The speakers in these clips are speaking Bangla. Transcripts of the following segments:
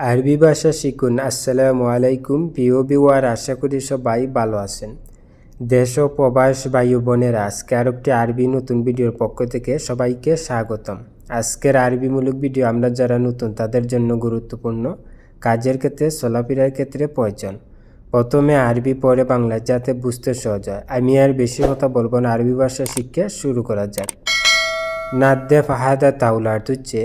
আরবি ভাষা শিখুন। আসসালামু আলাইকুম। প্রিয় বিওয়ার আশা করি সবাই ভালো আছেন। দেশ ও প্রবাস বায়ু বোনেরা, আজকে আর একটি আরবি নতুন ভিডিওর পক্ষ থেকে সবাইকে স্বাগতম। আজকের আরবিমূলক ভিডিও আমরা যারা নতুন, তাদের জন্য গুরুত্বপূর্ণ কাজের ক্ষেত্রে, চলাফেরার ক্ষেত্রে প্রয়োজন। প্রথমে আরবি, পরে বাংলা, যাতে বুঝতে সহজ হয়। আমি আর বেশি কথা বলব না, আরবি ভাষা শিক্ষা শুরু করা যাক। নাদ্দে ফাহাদা তাউলা অর্থ হচ্ছে,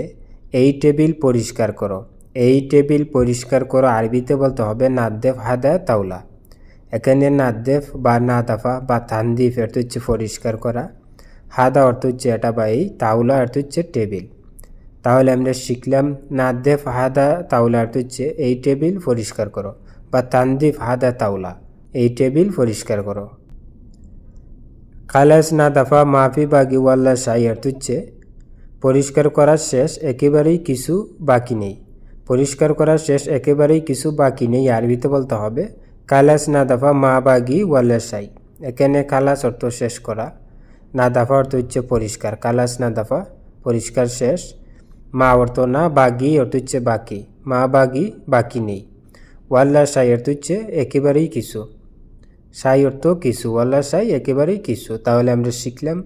এই টেবিল পরিষ্কার করো। এই টেবিল পরিষ্কার করো, আরবিতে বলতে হবে, নাদ্দেফ হাদা তাওলা। এখানে নাদ্দেফ, বা নাদাফা, বা তান্দিফ অর্থ হচ্ছে পরিষ্কার করা। হাদা অর্থ হচ্ছে এটা বা এই তাউলা অর্থ হচ্ছে টেবিল। তাহলে আমরা শিখলাম, নাদ্দেফ হাদা তাওলা অর্থ হচ্ছে এই টেবিল পরিষ্কার করো, বা তান্দিফ হাদা তাওলা, এই টেবিল পরিষ্কার করো। খালাস না দাফা মাফি, বাগি, ওয়াল্লা, সাই অর্থ হচ্ছে পরিষ্কার করার শেষ, একেবারেই কিছু বাকি নেই। পরিষ্কার করার শেষ একেবারেই কিছু বাকি নেই আরবিতে বলতে হবে কালাস না দাফা মা বাগি ওয়াল্লা সাই। এখানে কালাস অর্থ শেষ করা, না দাফা অর্থ হচ্ছে পরিষ্কার কালাস না দাফা, পরিষ্কার শেষ। মা অর্থ না বাগি অর্থ হচ্ছে বাকি, মা বাগি বাকি নেই। ওয়াল্লা সাই অর্থ হচ্ছে একেবারেই কিছু। সাই অর্থ কিছু ওয়াল্লা সাই একেবারেই কিছু। তাহলে আমরা শিখলাম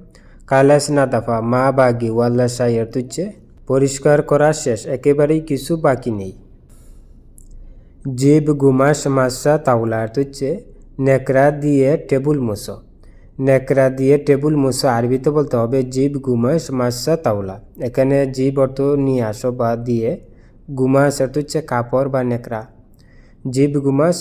কালাস না দাফা, মা বাগি ওয়াল্লা সাই অর্থ হচ্ছে পরিষ্কার করা শেষ, একেবারেই কিছু বাকি নেই। জীব গুমাস মাসা তাওলা অর্থ হচ্ছে নেকড়া দিয়ে টেবুল মুসো নেকড়া দিয়ে টেবুল মুসো আরবিতে বলতে হবে জীব গুমাস মাসা তাওলা। এখানে জীব অর্থ নিয়ে আসো বা দিয়ে, গুমাস অর্থ হচ্ছে কাপড় বা নেকড়া। জীব গুমাস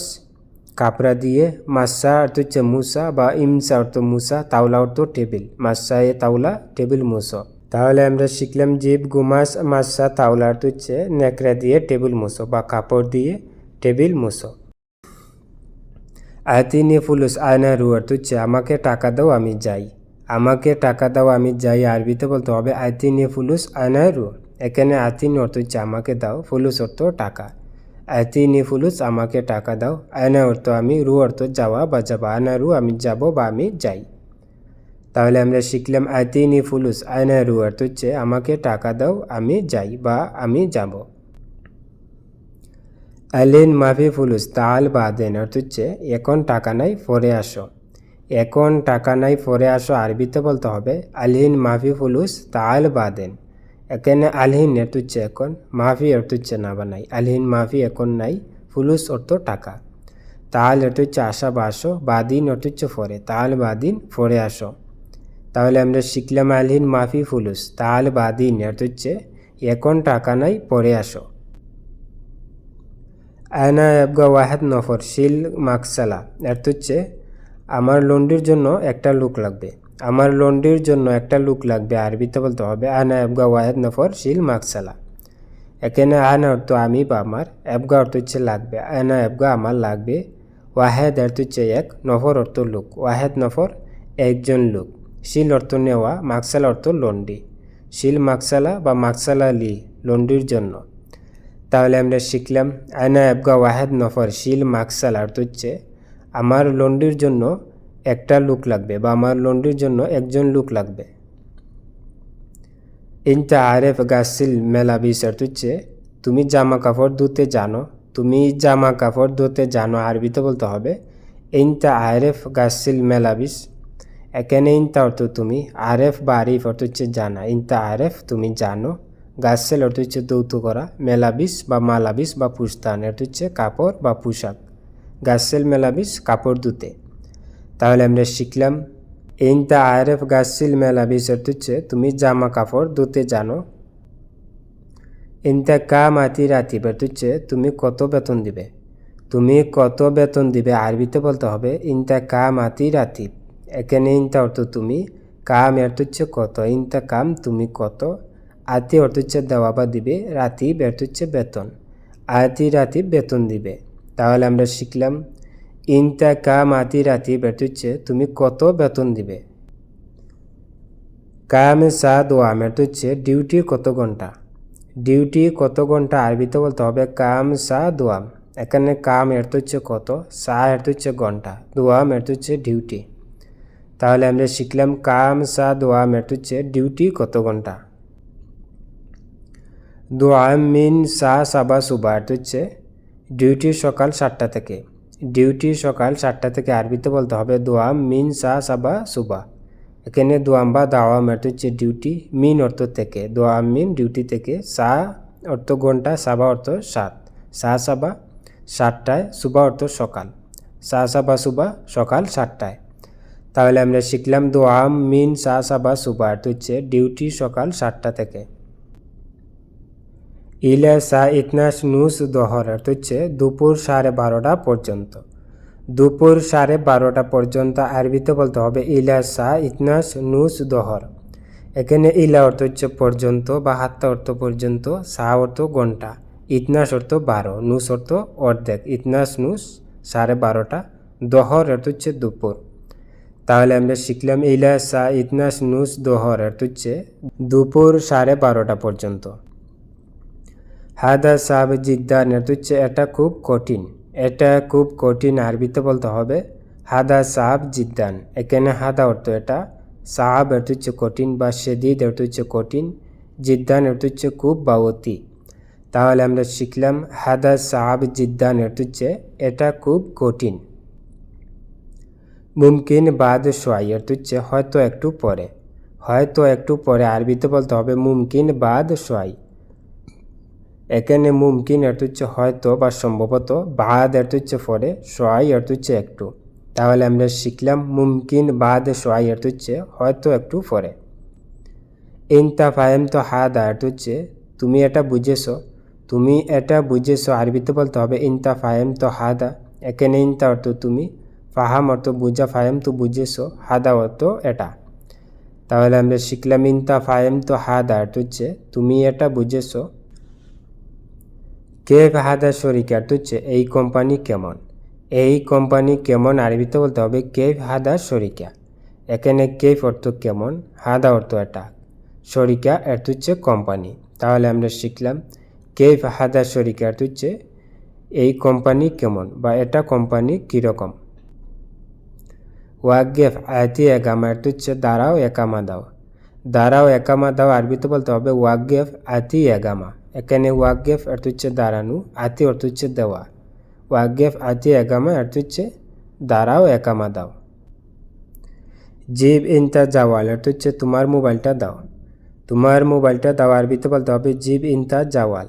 কাপড়া দিয়ে, মাসা অর্থ হচ্ছে মুসা বা ইমসা অর্থ মুসা, তাওলা অর্থ টেবিল। মাসা এ তাওলা, টেবিল মুসো তাহলে আমরা শিখলাম জীব, গুমাস, মাসা, তাওলা অর্থ হচ্ছে নেকড়া দিয়ে টেবিল মুসো বা কাপড় দিয়ে টেবিল মুসো আয়তিনি ফুলুস আয়না রু অর্থ হচ্ছে আমাকে টাকা দাও, আমি যাই। আমাকে টাকা দাও, আমি যাই, আরবিতে বলতে হবে আয়তিনি ফুলুস আয়না রু এখানে আতিন অর্থ হচ্ছে আমাকে দাও, ফুলুস অর্থ টাকা। আয়তিনি ফুলুস, আমাকে টাকা দাও, আয়না অর্থ আমি রু অর্থ যাওয়া বা যাবা, আয়না রু আমি যাব বা আমি যাই। তাহলে আমরা শিখলাম আয়তিনি ফুলুস আয়না রু অর্থ হচ্ছে আমাকে টাকা দাও, আমি যাই বা আমি যাব। আলিন মাফি ফুলুস, তাল বা বাদেন অর্থ হচ্ছে এখন টাকা নাই, পরে আসো। এখন টাকা নাই, পরে আসো, আরবিতে বলতে হবে আলহিন মাফি ফুলুস, তাল বাদেন এখানে আলহিন অর্থ হচ্ছে এখন মাফি অর্থ হচ্ছে না বানাই আলহিন মাফি এখন নাই, ফুলুস অর্থ টাকা। তাল অর্থ হচ্ছে আসা বা আসো বাদিন অর্থ হচ্ছে পরে। তাল বাদিন পরে আসো। তাহলে আমরা শিখলাম আলহিন মাফি ফুলুস তাল বাদিন অর্থ হচ্ছে। এখন টাকা নাই, পরে আসো। আয়না এবগা ওয়াহেদ নফর, শিল মাকসালা অর্থ হচ্ছে। আমার লন্ডির জন্য একটা লুক লাগবে। আমার লন্ডির জন্য একটা লুক লাগবে, আরবিতে বলতে হবে, আয়না এবগা ওয়াহেদ নফর, শিল মাকসালা। এখানে আয়না অর্থ আমি বা আমার এবগা অর্থ হচ্ছে লাগবে, আয়না এবগা আমার লাগবে। ওয়াহেদ অর্থ হচ্ছে এক, নফর অর্থ লুক, ওয়াহেদ নফর একজন লোক। শিল অর্থ নেওয়া, মাকসালা অর্থ লন্ডি শিল মাকসালা বা মাকসালা লি লন্ডির জন্য। তাহলে আমরা শিখলাম আয়না এবগা ওয়াহেদ নফর, শিল মাকসাল অর্থ হচ্ছে, আমার লন্ডির জন্য একটা লুক লাগবে বা আমার লন্ডির জন্য একজন লুক লাগবে। ইনতা আরেফ গাছিল মেলাবিস অর্থ হচ্ছে, তুমি জামা কাপড় ধুতে জানো, তুমি জামা কাপড় ধুতে জানো, আরবিতে বলতে হবে, ইনতা আরেফ গাছিল মেলাবিস এখানে ইনতা অর্থ তুমি আরেফ বা আরিফ অর্থ হচ্ছে জানা। ইনতা আরেফ তুমি জানো। গাছেল অর্থ হচ্ছে দৌত করা। মেলাবিস বা মালাবিস বা পুস্তান অর্থ হচ্ছে কাপড় বা পোশাক। গাছেল মেলাবিস, কাপড় ধুতে। তাহলে আমরা শিখলাম, ইনতা আরেফ গাছিল মেলাবিস অর্থ হচ্ছে তুমি জামা কাপড় ধুতে জানো। ইনতা কা মাতি রাতি অর্থ হচ্ছে তুমি কত বেতন দিবে। তুমি কত বেতন দিবে, আরবিতে বলতে হবে, ইনতা কা মাতি রাতি এখানে ইনতা অর্থ তুমি, কাম অর্থ হচ্ছে কত, ইনতা কাম তুমি কত, আতি অর্থ হচ্ছে দেওয়া বা দিবে, রাতি ব্যর্থ হচ্ছে বেতন, আতি রাতি বেতন দিবে। তাহলে আমরা শিখলাম, ইনতা কাম আতি রাতি ব্যর্থ হচ্ছে তুমি কত বেতন দিবে। কামে সা দোয়াম অর্থ হচ্ছে ডিউটি কত ঘণ্টা, ডিউটি কত ঘণ্টা আরবিতে বলতে হবে কাম সা দোয়াম এখানে কাম অর্থ হচ্ছে কত, সা অর্থ হচ্ছে ঘণ্টা দোয়াম অর্থ হচ্ছে ডিউটি। তাহলে আমরা শিখলাম কাম, সা দোয়াম অর্থ হচ্ছে ডিউটি কত ঘণ্টা? দোয়া, মিন, সা সাবা সুবা হচ্ছে ডিউটি সকাল সাতটা থেকে। ডিউটি সকাল সাতটা থেকে আরবিতে বলতে হবে দোয়া, মিন, সা সাবা সুবা এখানে দোয়াম বা দাওয়াম এটা হচ্ছে ডিউটি, মিন অর্থ থেকে। দোয়াম মিন ডিউটি থেকে সা অর্থ ঘণ্টা সাবা অর্থ সাত। সা সাবা সাতটায় সুবা অর্থ সকাল। সা সাবা সুবা সকাল সাতটায়। তাহলে আমরা শিখলাম দোয়াম মিন, সা সাবা সুপার হচ্ছে ডিউটি সকাল সাতটা থেকে। ইলা সা ইতনাস নুস দহর অর্থ হচ্ছে দুপুর সাড়ে বারোটা পর্যন্ত। দুপুর সাড়ে বারোটা পর্যন্ত আরবিতে বলতে হবে ইলা সা ইতনাস নুস দহর। এখানে ইলা অর্থ হচ্ছে পর্যন্ত বা হাত্তা অর্থ পর্যন্ত, সা অর্থ ঘণ্টা, ইতনাস অর্থ বারো, নুস অর্থ অর্ধেক, ইতনাস নুস সাড়ে বারোটা, দহর অর্থ হচ্ছে দুপুর। তাহলে আমরা শিখলাম ইলা সা ইতনাস নুস দোহর অর্থ হচ্ছে দুপুর সাড়ে বারোটা পর্যন্ত। হাদা সাব জিদ্দান অর্থ হচ্ছে এটা খুব কঠিন, এটা খুব কঠিন আরবিতে বলতে হবে। হাদা সাব জিদ্দান, এখানে হাদা অর্থ এটা সাহাব অর্থ হচ্ছে কঠিন বা সেদিদ অর্থ হচ্ছে কঠিন, জিদ্দান অর্থ হচ্ছে খুব বা অতি তাহলে আমরা শিখলাম হাদা সাহাব জিদ্দান অর্থ হচ্ছে এটা খুব কঠিন। মুমকিন বাদ সোয়াই অর্থ হচ্ছে হয়তো একটু পরে। হয়তো একটু পরে আরবিতে বলতে হবে, মুমকিন বাদ সোয়াই। এখানে মুমকিন অর্থ হচ্ছে হয়তো বা সম্ভবত বাদ অর্থ হচ্ছে পরে, সোয়াই অর্থ হচ্ছে একটু। তাহলে আমরা শিখলাম, মুমকিন বাদ সোয়াই অর্থ হচ্ছে হয়তো একটু পরে। ইনতা ফাহেম তো হাদা অর্থ হচ্ছে তুমি এটা বুঝেছ? তুমি এটা বুঝেছ, আরবিতে বলতে হবে ইনতা ফাহেম তো হাদা। এখানে ইনতা অর্থ তুমি। ফাহাম অর্থ বুঝা ফাহেম তো বুঝেছ হাদা অর্থ এটা। তাহলে আমরা শিখলাম ইনতা ফাহেম তো হাদা অর্থ হচ্ছে তুমি এটা বুঝেছ। কেফ হাদা শরিকা হচ্ছে এই কোম্পানি কেমন? এই কোম্পানি কেমন আরবিতে বলতে হবে কেফ হাদা শরিকা। এখানে কেফ অর্থ কেমন, হাদা অর্থ এটা। শরিকা এর হচ্ছে কোম্পানি তাহলে আমরা শিখলাম কেফ হাদা শরিকা এর হচ্ছে এই কোম্পানি কেমন বা এটা কোম্পানি কীরকম। ওয়াগেফ আয়তি একামা এর হচ্ছে দাঁড়াও একামা দাও। দাঁড়াও একামা দাও আরবিতে বলতে হবে ওয়াগেফ আতি এগামা এখানে ওয়াগেফ অর্থ হচ্ছে দাঁড়ানো আতি অর্থ হচ্ছে দেওয়া। ওয়াগেফ আতি একামা অর্থ হচ্ছে দাঁড়াও একামা দাও। জিব ইনতা জাওয়াল অর্থ হচ্ছে তোমার মোবাইলটা দাও। তোমার মোবাইলটা দাও আরবিতে বলতে হবে জিব ইনতা জাওয়াল।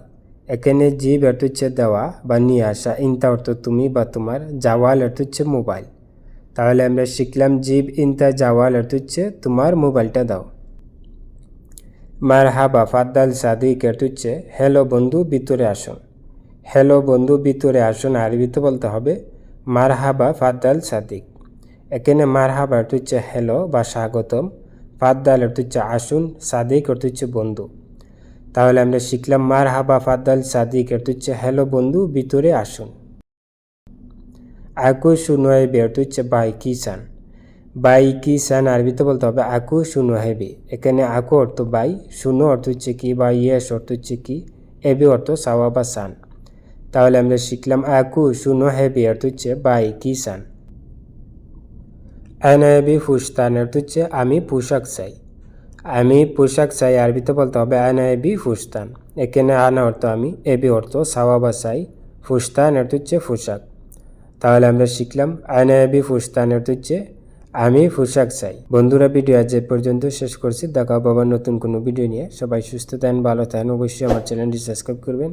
এখানে জিব অর্থ হচ্ছে দেওয়া বা নিয়ে আসা। ইনতা অর্থ তুমি বা তোমার, জাওয়াল অর্থ হচ্ছে মোবাইল। তাহলে আমরা শিখলাম জিব ইনতা জাওয়াল অর্থ হচ্ছে তোমার মোবাইলটা দাও। মারহাবা ফাদ্দাল সাদিক এর হচ্ছে, হ্যালো বন্ধু, ভিতরে আসুন হ্যালো বন্ধু, ভিতরে আসুন আরবিতে বলতে হবে, মারহাবা ফাদ্দাল সাদিক। এখানে মার হাবা অর্থ হচ্ছে, হ্যালো বা স্বাগতম। ফাদ্দাল অর্থ হচ্ছে, আসুন। সাদিক অর্থ হচ্ছে, বন্ধু। তাহলে আমরা শিখলাম মার হাবা ফাদ্দাল সাদিক অর্থ হচ্ছে, হ্যালো বন্ধু, ভিতরে আসুন। আকু শুনোয় বে অর্থ হচ্ছে বাই কিষান বাই কি সান আরবিতে বলতে হবে আকু শুনো হেবি এখানে আকু অর্থ বাই, শুনো অর্থ হচ্ছে কি বা ইয়েস অর্থ হচ্ছে কি, এবি অর্থ সাওয়া বা সান। তাহলে আমরা শিখলাম আকু শুনো হেবি অর্থ হচ্ছে বাই কি সান। আনায়াবি ফুস্তান অর্থ হচ্ছে আমি পোশাক চাই। আমি পোশাক চাই আরবিতে বলতে হবে আনায়াবি ফুস্তান। এখানে আনা অর্থ আমি, এবি অর্থ সাওয়া বা চাই। ফুস্তান অর্থ হচ্ছে পোশাক। তাহলে আমরা শিখলাম আনায়াবি ফুস্তান অর্থ হচ্ছে, আমি পোশাক চাই। বন্ধুরা, ভিডিও আজ পর্যন্ত শেষ করছি। দেখা আবার নতুন কোনো ভিডিও নিয়ে। সবাই সুস্থ থাকেন, ভালো থাকেন। অবশ্যই আমার চ্যানেলটি সাবস্ক্রাইব করবেন।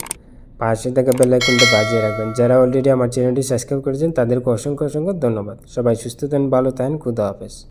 পাশে থাকা বেলাইকনটা বাজিয়ে রাখবেন। যারা অলরেডি আমার চ্যানেলটি সাবস্ক্রাইব করেছেন, তাদেরকে অসংখ্য অসংখ্য ধন্যবাদ। সবাই সুস্থ থাকেন, ভালো থাকেন। খুদা হাফেজ।